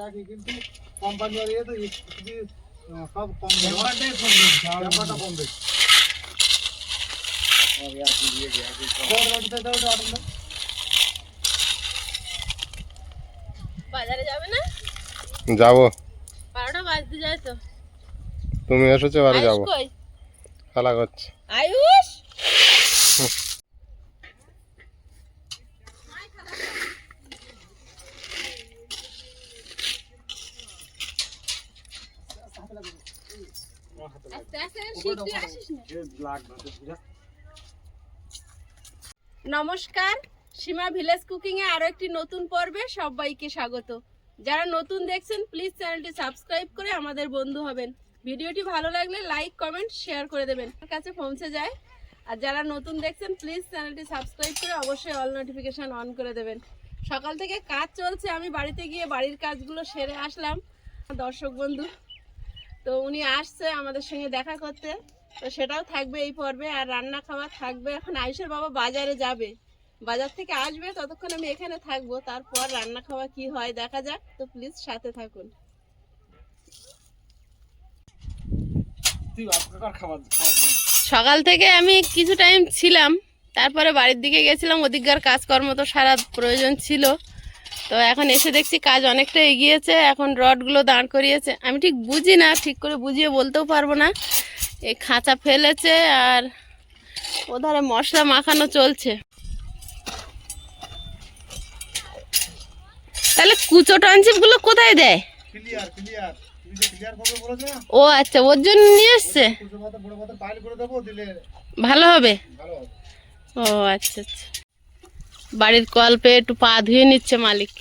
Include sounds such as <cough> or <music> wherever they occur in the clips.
একই কিন্তু কোম্পানি আর সব কম ব্যাপারটাই কম ব্যাপারটা কম বাজারে যাবে না? যাব। বারোটা বাজতে যায় তো। তুমি এসেছ বাড়ি যাব। খেলা করছে আয়ুষ আস্তে আস্তে শিখ তুই আসিস না নমস্কার, সীমা ভিলেজ কুকিং এ আরও একটি নতুন পর্বে সবাইকে স্বাগত। যারা নতুন দেখছেন প্লিজ চ্যানেলটি সাবস্ক্রাইব করে আমাদের বন্ধু হবেন। ভিডিওটি ভালো লাগলে লাইক কমেন্ট শেয়ার করে দেবেন। কাছে পৌঁছে যায়। আর যারা নতুন দেখছেন প্লিজ চ্যানেলটি সাবস্ক্রাইব করে অবশ্যই অল নোটিফিকেশন অন করে দেবেন। সকাল থেকে কাজ চলছে, আমি বাড়িতে গিয়ে বাড়ির কাজগুলো সেরে আসলাম। দর্শক বন্ধু তো উনি আসছে আমাদের সঙ্গে দেখা করতে। তো সেটাও থাকবে এই পর্বে আর রান্না খাওয়া থাকবে। এখন আয়ুষের বাবা বাজারে যাবে। বাজার থেকে আসবে ততক্ষণ আমি এখানে থাকব। তারপর রান্না খাওয়া কি হয় দেখা যাক। তো প্লিজ সাথে থাকুন। সকাল থেকে আমি কিছু টাইম ছিলাম। তারপরে বাড়ির দিকে গেছিলাম। ওদিককার কাজকর্ম তো সারা প্রয়োজন ছিল। তো এখন এসে দেখছি কাজ অনেকটা এগিয়েছে এখন রডগুলো দাঁড় করিয়েছে। আমি ঠিক বুঝি না ঠিক করে বুঝিয়ে বলতেও পারব না। এই খাঁচা ফেলেছে আর ওধারে মশলা মাখানো চলছে। তাহলে কুচো টনচিপগুলো কোথায় দেয়? ও আচ্ছা ওর জন্য নিয়ে এসছে? ভালো হবে। ও আচ্ছা আচ্ছা। বাড়ির কল কল্পে একটু পা ধুয়ে নিচ্ছে মালিক।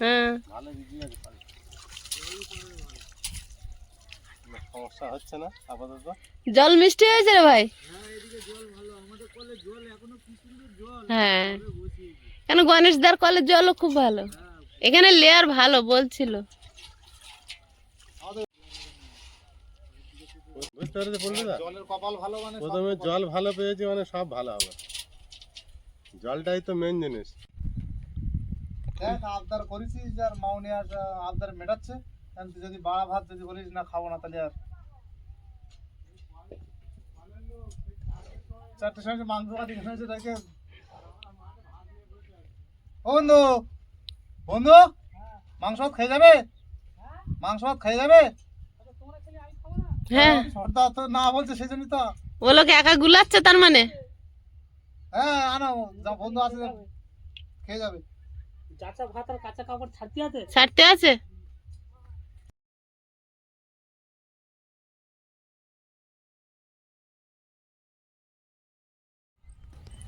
হ্যাঁ। সমস্যা হচ্ছে না আপাতত? জল মিষ্টি হয়েছে রে ভাই? হ্যাঁ। কেন গণেশ দার কলের জলও খুব ভালো। এখানে লেয়ার ভালো বলছিল। বুঝতে পেরেছি বলবি না জলের কপাল ভালো মানে প্রথমে জল ভালো পেয়েছি মানে সব ভালো হবে। জলটাই তো মেন জিনিস। দেখ আবদার করেছিস আর মাউনি আর আবদার মেটাচ্ছে। তুই যদি বাড়া ভাত যদি বলিস না খাব না তাহলে আর। চারটে সময় মাংস কাটি হয়েছে তাকে ও বন্ধু বন্ধু মাংস ভাত খেয়ে যাবে? মাংস ভাত খেয়ে যাবে? হ্যাঁ। সর্দার তো না বলছে সেই জন্যই তো। ও লোক একা গুলাচ্ছে তার মানে? হ্যাঁ আনো যা বন্ধু আছে খেয়ে যাবে। কাঁচা ভাত আর কাঁচা কাপড় ছাড়তে আছে? ছাড়তে আছে মাঠে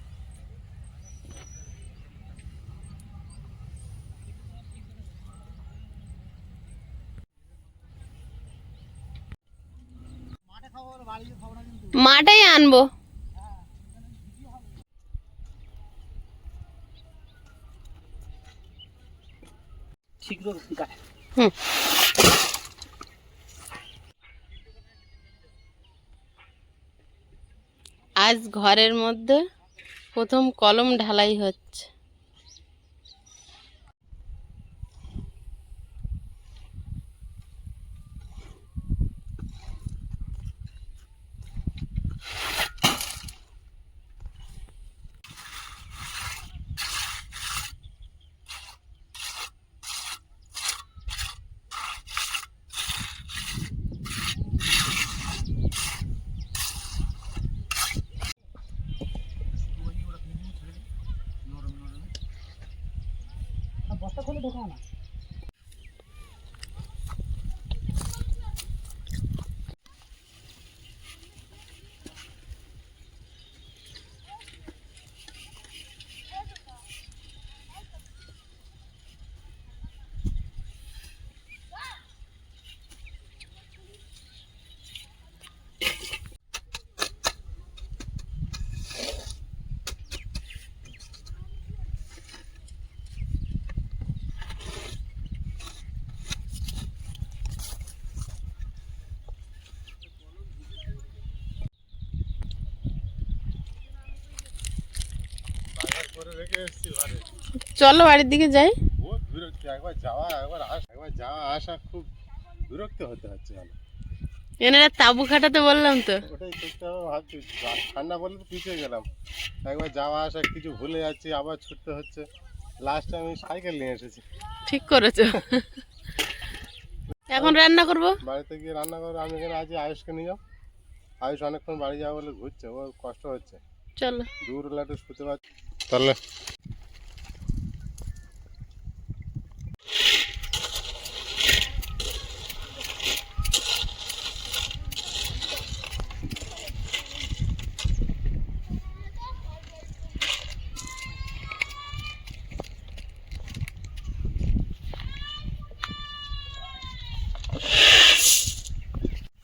খাব আর বাড়ি গিয়ে খাব না কিন্তু মাটাই আনব। আজ ঘরের মধ্যে প্রথম কলম ঢালাই হচ্ছে। বস্তা খুলে ঢোকা না চলো বাড়ির দিকে যাই। একবার যাওয়া একবার আস একবার যাওয়া আসা খুব বিরক্ত হতে হচ্ছে মানে। এনারা তাবু খাটাতে বললাম তো। ওটাই করতে হবে ভাবছি ঠান্ডা বলে তো পিছিয়ে গেলাম। একবার যাওয়া আসা কিছু ভুলে যাচ্ছি আবার ছুটতে হচ্ছে। লাস্টে আমি সাইকেল নিয়ে এসেছি। ঠিক করেছ। এখন রান্না করব? বাড়িতে গিয়ে রান্না করে আমি এখানে আছি আয়ুষকে নিয়ে যাও। আয়ুষ অনেকক্ষণ বাড়ি যাওয়া বলে ঘুরছে ও কষ্ট হচ্ছে। চলো। দূর লাটে শুতে পারছি। তাহলে।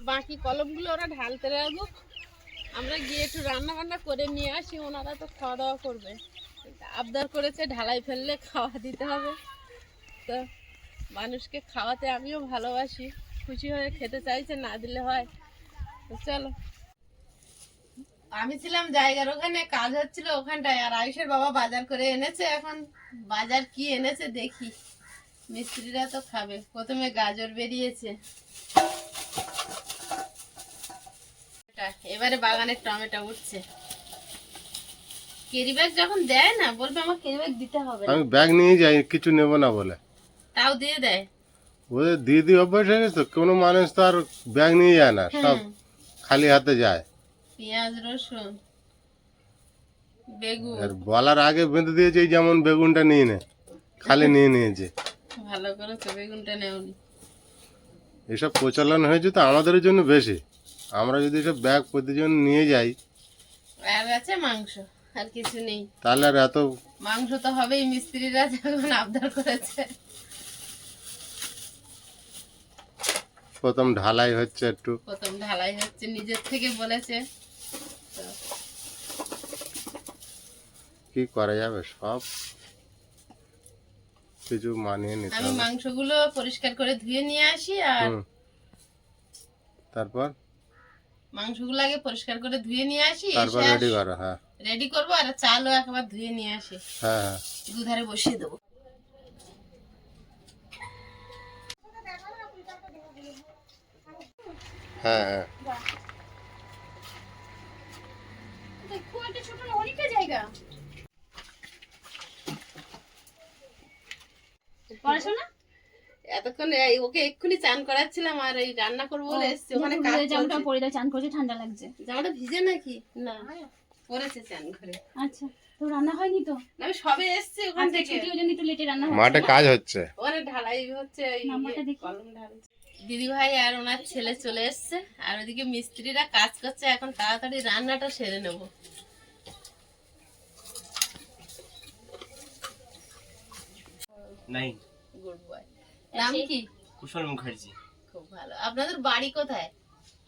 বাকি কলমগুলো ওরা ঢালতে রাখব আমরা গিয়ে একটু রান্না বান্না করে নিয়ে আসি, ওনারা তো খাওয়া দাওয়া করবে। আবদার করেছে, ঢালাই ফেললে খাওয়া দিতে হবে। তো মানুষকে খাওয়াতে আমিও ভালোবাসি, খুশি হয়ে খেতে চাইছে, না দিলে হয়। চলো। আমি ছিলাম জায়গার ওখানে, কাজ হচ্ছিল ওখানটায়, আর আয়ুষের বাবা বাজার করে এনেছে এখন। বাজার কি এনেছে দেখি। মিস্ত্রিরা তো খাবে, প্রথমে গাজর বেরিয়েছে। এবারে বাগানের টমেটো উঠছে। কেরি ব্যাগ যখন দেয় না বলবে আমার কেরি ব্যাগ দিতে হবে আমি ব্যাগ নিয়ে যাই কিছু নেব না বলে। তাও দিয়ে দেয়। ওদের দিয়ে অভ্যাস হয়ে গেছে? তো। কোনো মানুষ তো আর ব্যাগ নিয়ে যায় না সব খালি হাতে যায়। পেঁয়াজ রসুন বেগুন। আর বলার আগে বেঁধে দিয়েছে যেমন বেগুনটা নিয়ে নে। খালি নিয়ে নিয়েছে। ভালো করে তো বেগুনটা নেওনি। এসব প্রচলন হয়েছে তো আমাদের জন্য বেশি। আমরা যদি এসব ব্যাগ প্রতিজন নিয়ে যাই। আর আছে মাংস। আর কিছু নেই। তাহলে আর এত মাংস তো হবেই মিস্ত্রিরা যখন আবদার করেছে। প্রথম ঢালাই হচ্ছে একটু। প্রথম ঢালাই হচ্ছে নিজের থেকে বলেছে। কি করা যাবে সব? কিছু মানিয়ে নিতে আমি মাংসগুলো পরিষ্কার করে ধুয়ে নিয়ে আসি আর তারপর? মাংসগুলো আগে পরিষ্কার করে ধুয়ে নিয়ে আসি তারপর রেডি করো হ্যাঁ। রেডি করব আর চালও একবার ধুয়ে নিয়ে আসি। হ্যাঁ। দুধারে বসিয়ে দেবো। হ্যাঁ হ্যাঁ। পড়াশোনা? এতক্ষণ এই ওকে এক্ষুনি চান করাচ্ছিলাম আর এই রান্না করব বলে এসছি ওখানে কাজ পরে চান করছে ঠান্ডা লাগছে। জামাটা ভিজে নাকি? না। চান আচ্ছা তো রান্না হয়নি তো? আমি সবে এসছি ওখান থেকে। ছুটি ওই জন্য একটু লেটে রান্না হচ্ছে। মাঠে কাজ হচ্ছে। ওখানে ঢালাই হচ্ছে এই নাম্বারটা দেখি। কলম ঢালছে। দিদি ভাই আর ওনার ছেলে চলে এসছে আর ওদিকে মিস্ত্রিরা কাজ করছে এখন তাড়াতাড়ি রান্নাটা সেরে নেব। নাই গুড বয় নাম কি? কুশল মুখার্জি। খুব ভালো। আপনাদের বাড়ি কোথায়?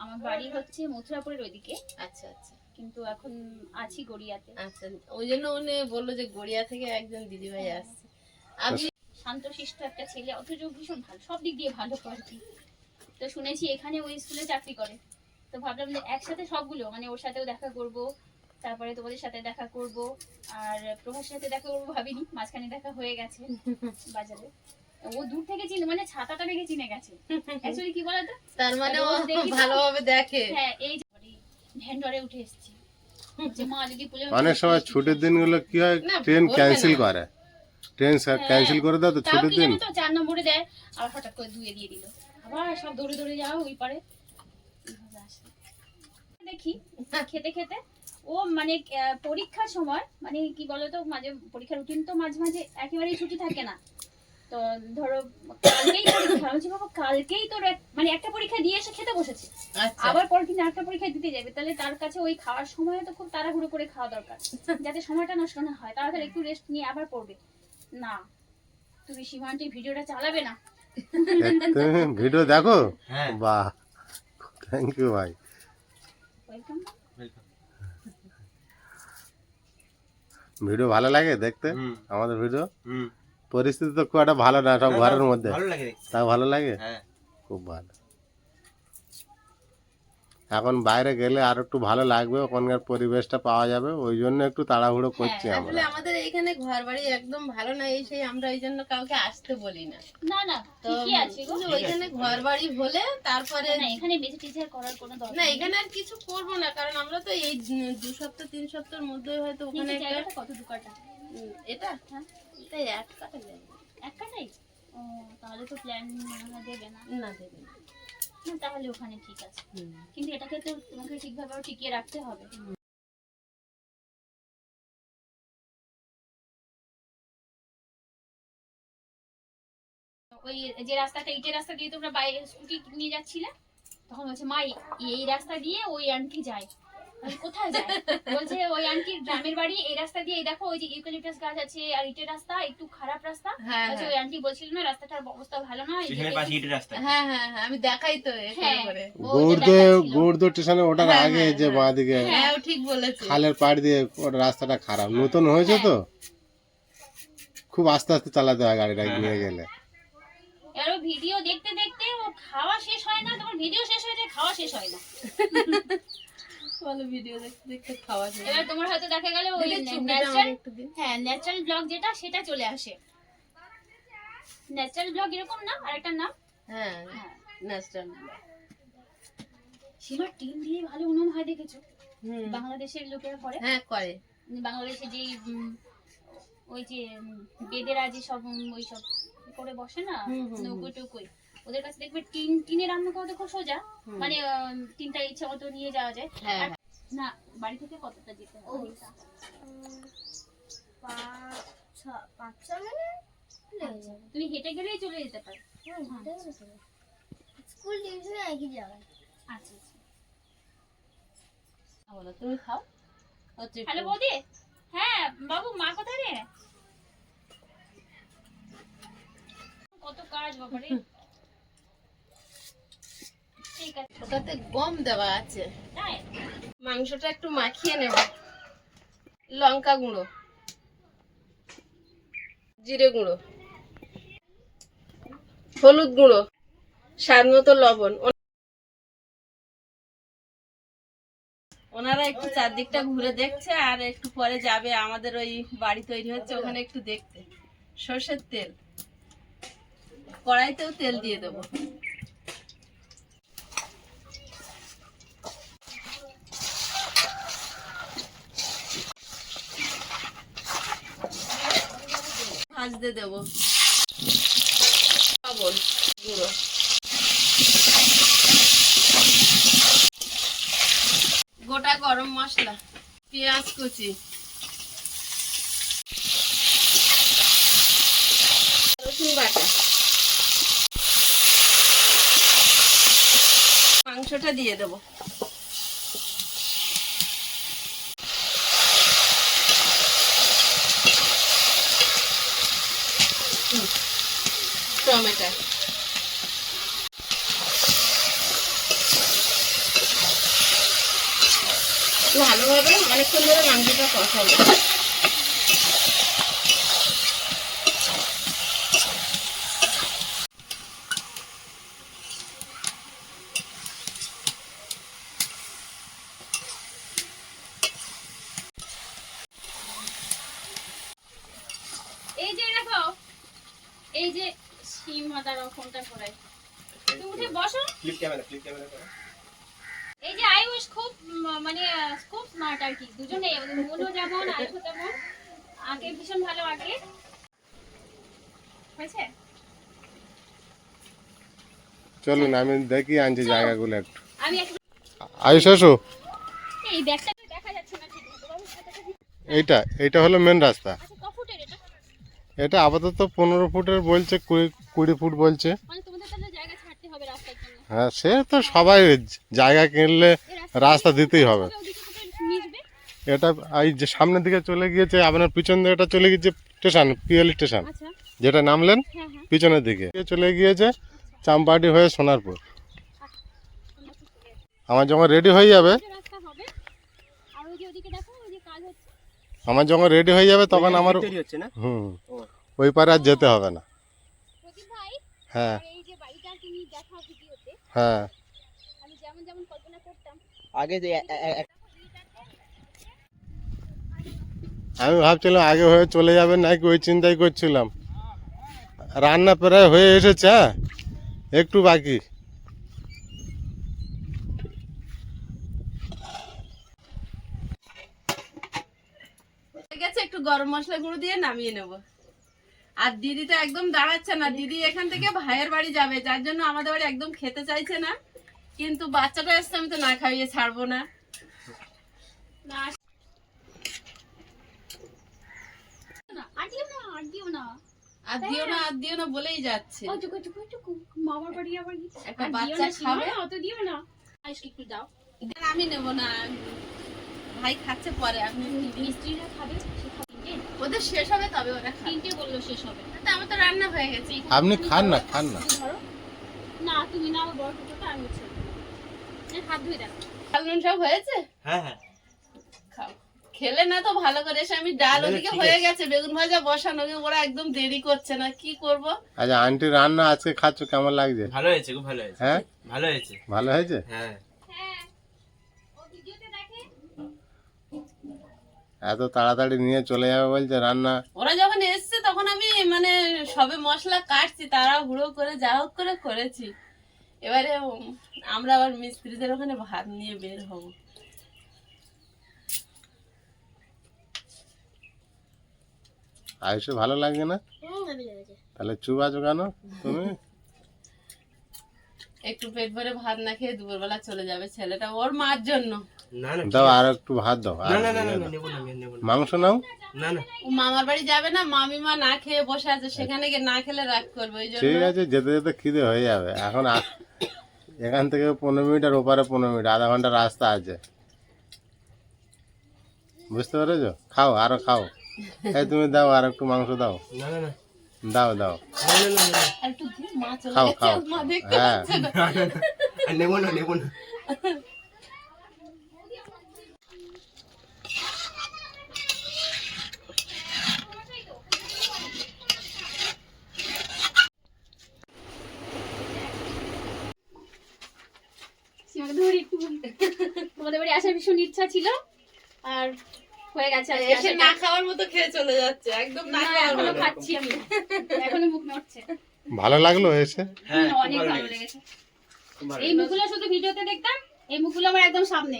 আমার বাড়ি হচ্ছে মথুরাপুরের ওইদিকে। আচ্ছা আচ্ছা। কিন্তু এখন আছি গড়িয়াতে। আচ্ছা ওই জন্য উনি বলল যে গড়িয়া থেকে একজন দিদি ভাই আসছে। আপনি শান্তশিষ্ট একটা ছেলে অথচ ভীষণ ভালো সব দিক দিয়ে ভালো আর কি তো শুনেছি এখানে ওই স্কুলে চাকরি করে। তো ভাবলাম যে একসাথে সবগুলো মানে ওর সাথেও দেখা করব তারপরে তোমাদের সাথে দেখা করব আর প্রভার সাথে দেখা করব ভাবিনি মাঝখানে দেখা হয়ে গেছে বাজারে। ও দূর থেকে চিনে মানে ছাতাটা দেখে চিনে গেছে। <laughs> অ্যাকচুয়ালি কি বলতো? তার মানে ও তো। ভালোভাবে দেখে। হ্যাঁ এই যে উঠে এসেছি। অনেক সময় ছুটির দিনগুলো কি হয়? ট্রেন ক্যান্সেল করে। ট্রেন ক্যান্সেল করে দাও তো ছুটির দিন। তো চার নম্বরে দেয় আবার হঠাৎ করে ধুয়ে দিয়ে দিল। আবার সব দৌড়ে দৌড়ে যাও ওই পারে। দেখি খেতে খেতে। ও মানে পরীক্ষার সময় মানে কি বলতো মাঝে পরীক্ষার রুটিন তো মাঝে মাঝে একেবারেই ছুটি থাকে না। তো ধরো কালকেই পরীক্ষা আমি বাবা কালকেই তোর মানে একটা পরীক্ষা দিয়ে এসে খেতে বসেছে। আচ্ছা। আবার পরের দিন আরেকটা পরীক্ষা দিতে যাবে। তাহলে তার কাছে ওই খাওয়ার সময় তো খুব তাড়াহুড়ো করে খাওয়া দরকার। যাতে সময়টা নষ্ট না হয়। তাড়াতাড়ি একটু রেস্ট নিয়ে আবার পড়বে। না তুমি সীমান্তের ভিডিওটা চালাবে না। তুমি ভিডিও দেখো? হ্যাঁ। বাহ। থ্যাংক ইউ ভাই। ওয়েলকাম ভিডিও ভালো লাগে দেখতে? হুম। আমাদের ভিডিও? হুম। পরিস্থিতি তো খুব একটা ভালো না সব ঘরের মধ্যে। ভালো লাগে। দেখতে তা ভালো লাগে? হ্যাঁ। খুব ভালো। এখন বাইরে গেলে আর একটু ভালো লাগবে ওখানকার পরিবেশটা পাওয়া যাবে ওই জন্য একটু তাড়াহুড়ো করছি আমরা। আমাদের এইখানে ঘর বাড়ি একদম ভালো না এই সেই আমরা ওই জন্য কাউকে আসতে বলি না। না না তো ঠিকই আছে কিন্তু ওইখানে ঘর বাড়ি হলে তারপরে না এখানে বেশি টিচার করার কোনো দরকার না এখানে আর কিছু করব না কারণ আমরা তো এই দু সপ্তাহ তিন সপ্তাহের মধ্যে হয়তো ওখানে একটা কত দু কাটা এটা? হ্যাঁ। এটা এক কাটা জায়গা। এক কাটাই ও তাহলে তো প্ল্যান দেবে না। না দেবে না। তাহলে ওখানে ঠিক আছে। কিন্তু এটাকে তো তোমাকে ঠিকভাবে টিকিয়ে রাখতে হবে। ওই যে রাস্তাটা ইটের রাস্তা দিয়ে তোমরা বাইরে স্কুটি নিয়ে যাচ্ছিলে তখন বলছে মা এই- রাস্তা দিয়ে ওই আন্টি যায়। কোথায় যায়? বলছে ওই আন্টির গ্রামের বাড়ি এই রাস্তা দিয়ে এই দেখো ওই যে ইউক্যালিপটাস গাছ আছে আর ইটের রাস্তা একটু খারাপ রাস্তা। হ্যাঁ হ্যাঁ। ওই আন্টি বলছিল না রাস্তাটার অবস্থা ভালো না সেখানে পাশে ইটের রাস্তা। হ্যাঁ হ্যাঁ হ্যাঁ আমি দেখাই তো। করে। গুড়দো গুড়দো স্টেশনে হ্যাঁ, আগে যে হ্যাঁ। বাঁ হ্যাঁ ও ঠিক বলেছে। খালের পাড় দিয়ে ওটা রাস্তাটা খারাপ। নতুন হয়েছে তো? খুব আস্তে আস্তে চালাতে হয় গাড়িটা নিয়ে গেলে। ও ভিডিও দেখতে দেখতে ও খাওয়া শেষ হয় না তোমার ভিডিও শেষ হয়ে যায় খাওয়া শেষ হয় না। <laughs> বলো ভিডিও দেখতে দেখতে খাওয়া যায়। এবার তোমার হয়তো দেখা গেল ওই ন্যাচারাল। হ্যাঁ ন্যাচারাল ব্লগ যেটা সেটা চলে আসে। ন্যাচারাল ব্লগ এরকম না আরেকটা নাম? হ্যাঁ ন্যাচারাল টিম দিয়ে ভালো উন্নয়ন হয় দেখেছ? হুম। বাংলাদেশের লোকেরা করে। হ্যাঁ করে। বাংলাদেশে যেই ওই যে বেদেরা যে সব ওই সব করে বসে না। নৌকো টুকুই ওদের কাছে দেখবে টিন টিনে রান্না করা তো খুব সোজা। মানে টিনটা ইচ্ছা মতো নিয়ে যাওয়া যায়। হ্যাঁ আর- না বাড়ি থেকে কতটা যেতে হবে? আচ্ছা, তুমি হেঁটে গেলেই চলে যেতে পারো। স্কুল টিউশনে একই জায়গায়। আচ্ছা আচ্ছা। বলো তুমি খাও? হ্যালো বৌদি। হ্যাঁ বাবু মা কোথায় রে? কত কাজ ঠিক আছে <laughs> ওটাতে গম দেওয়া আছে। মাংসটা একটু মাখিয়ে নেব। লঙ্কা গুঁড়ো। জিরে গুঁড়ো। হলুদ গুঁড়ো। স্বাদ মতো লবণ। ওনারা একটু চারদিকটা ঘুরে দেখছে আর একটু পরে যাবে আমাদের ওই বাড়ি তৈরি হচ্ছে, ওখানে একটু দেখতে। সর্ষের তেল। কড়াইতেও তেল দিয়ে দেবো। ভাজতে দেবো। গুঁড়ো। গোটা গরম মশলা পেঁয়াজ কুচি। রসুন বাটা। মাংসটা দিয়ে দেবো টমেটো ভালোভাবে অনেকক্ষণ ধরে মাংসটা কষাবো। এই যে দেখো এই যে সিম আদা রকমটা করে। তুমি উঠে বসো। ফ্লিপ ক্যামেরা ফ্লিপ ক্যামেরা করো এই যে আয়ুষ খুব উম, মানে খুব স্মার্ট আর কি। দুজনে মনও যেমন আয়ুষও তেমন আগে ভীষণ ভালো আগে। হয়েছে? চলুন আমি দেখি আনছি জায়গাগুলো একটু। আয়ুষ আসো। এইটা এইটা হলো মেন রাস্তা। আচ্ছা এটা? আপাতত পনেরো ফুটের বলছে কুড়ি কুড়ি ফুট বলছে। মানে হ্যাঁ সে তো সবাই জায়গা কিনলে রাস্তা দিতেই হবে। এটা এই যে সামনের দিকে চলে গিয়েছে আপনার পিছন দিকে এটা চলে গিয়েছে স্টেশন পিএল স্টেশন। আচ্ছা। যেটা নামলেন হ্যাঁ হ্যাঁ। পিছনের দিকে। চলে গিয়েছে চাম্পাটি হয়ে সোনারপুর। আমার যখন রেডি হয়ে যাবে যে রাস্তা হবে আর ওই যে ওদিকে দেখো ওই যে কাজ হচ্ছে। আমার যখন রেডি হয়ে যাবে তখন আমার হুম। ওই পারে আর যেতে হবে না। হ্যাঁ। আর এই যে বাড়িটা তুমি দেখা ভিডিওতে। হ্যাঁ আমি যেমন যেমন যেমন কল্পনা করতাম আগে যে আমি ভাবছিলাম আগে হয়ে চলে যাবে নাকি ওই চিন্তাই করছিলাম। রান্না প্রায় হয়ে এসেছে হ্যাঁ? একটু বাকি। গেছে একটু গরম মশলা গুঁড়ো দিয়ে নামিয়ে নেব। আর দিদি তো একদম দাঁড়াচ্ছে না দিদি এখান থেকে ভাইয়ের বাড়ি যাবে যার জন্য আমাদের বাড়ি একদম খেতে চাইছে না। কিন্তু বাচ্চাটা এসছে আমি তো না খাইয়ে ছাড়বো না। আর দিও না আর দিও না। আর দিও না দিও না বলেই যাচ্ছে। ওইটুকু ওইটুকু ওইটুকু মামার বাড়ি আবার একটা বাচ্চা খাবে? অত দিও না। একটু দাও। আমি নেব না। ভাই খাচ্ছে পরে আপনি মিস্ত্রিরা খাবে ওদের শেষ হবে তবে ওরা খাবে। তিনটে বলল শেষ হবে। তা আমার তো রান্না হয়ে গেছে। আপনি খান না খান না। তুমি ধরো। না তুমি না আমার বড় আমি হচ্ছে হাত ধুয়ে দেখো ডাল নুন সব হয়েছে? হ্যাঁ হ্যাঁ। খাও। খেলে না তো ভালো করে এসে আমি ডাল ওদিকে হয়ে গেছে বেগুন ভাজা বসানো ওরা একদম দেরি করছে না কি করব? আচ্ছা আন্টি রান্না আজকে খাচ্ছ কেমন লাগছে? ভালো হয়েছে খুব ভালো হয়েছে। হ্যাঁ? ভালো হয়েছে। ভালো হয়েছে? হ্যাঁ। হ্যাঁ। ও ভিডিওতে দেখে? এত তাড়াতাড়ি নিয়ে চলে যাবে বলছে রান্না। ওরা যখন এসছে তখন আমি মানে সবে মশলা কাটছি তারা হুড়ো করে যা হোক করে করেছি। এবারে আমরা আবার মিস্ত্রিদের ওখানে ভাত নিয়ে বের হব। আয়ুষে ভালো লাগছে না? তাহলে চুপ আছো কেন তুমি? একটু পেট ভরে ভাত না খেয়ে দুপুরবেলা চলে যাবে ছেলেটা ওর মার জন্য। না না দাও আর একটু ভাত দাও মাংস নাও। না না। ও মামার বাড়ি যাবে না মামিমা না খেয়ে বসে আছে সেখানে গিয়ে না খেলে রাগ করবে ঠিক আছে যেতে যেতে খিদে হয়ে যাবে। এখন এখান থেকে পনেরো মিনিট আর ওপারে পনেরো মিনিট আধা ঘণ্টা রাস্তা আছে। বুঝতে পেরেছ? খাও আরও খাও। <laughs> এই তুমি দাও আর একটু মাংস দাও। না না না। দাও দাও। খাও, খাও। হ্যাঁ। না। নেব নেব না। <laughs> ধরি একটু তোমাদের বাড়ি আসার ভীষণ ইচ্ছা ছিল আর হয়ে গেছে এসে না খাওয়ার মতো খেয়ে চলে যাচ্ছে একদম না এখনও খাচ্ছি আমি। এখনও মুখ নড়ছে। ভালো লাগল এসে? হ্যাঁ অনেক ভালো লেগেছে। এই মুখগুলো শুধু ভিডিওতে দেখতাম এই মুখগুলো আমার একদম সামনে।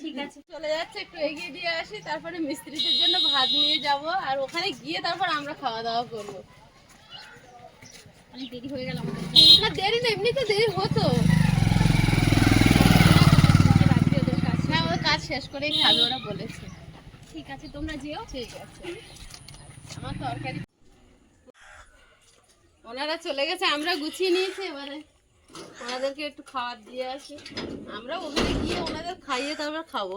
ঠিক আছে। চলে যাচ্ছে একটু এগিয়ে দিয়ে আসি তারপরে মিস্ত্রিদের জন্য ভাত নিয়ে যাব আর ওখানে গিয়ে তারপর আমরা খাওয়া দাওয়া করব। দেরি হয়ে দেরি না, এমনিতে দেরি হতো। হ্যাঁ কাজ শেষ ওরা বলেছে। ঠিক আছে, তোমরা যেও। আমার ওনারা চলে গেছে, আমরা গুছিয়ে নিয়েছি এবারে। ওনাদেরকে একটু খাবার দিয়ে আসি। আমরা ওখানে গিয়ে ওনাদের খাইয়ে তারপর খাব।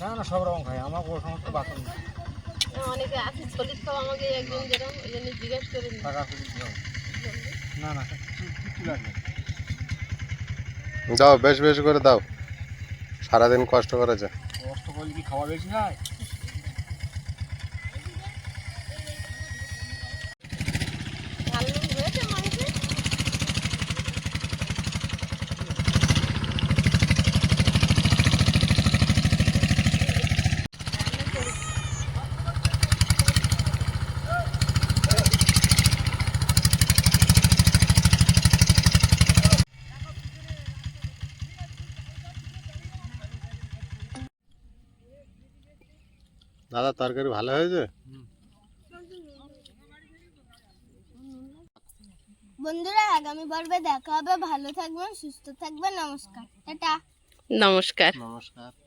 না না সব রকম খাই। আমার কোনো সমস্ত বাসন। অনেকে আছে সলিড খাওয়া আমাকে একজন যেরকম ওই জন্য জিজ্ঞেস করে নি। টাকা কুড়ি দাও। না না কিছু কিছু লাগবে। দাও বেশ বেশ করে দাও। সারাদিন কষ্ট করেছে। কষ্ট করলে কি খাওয়া বেশি হয় ঝাল নুন হয়েছে মাংসে দাদা তরকারি ভালো হয়েছে? বন্ধুরা আগামী পর্বে দেখা হবে। ভালো থাকবেন সুস্থ থাকবেন। নমস্কার। টাটা। নমস্কার। নমস্কার।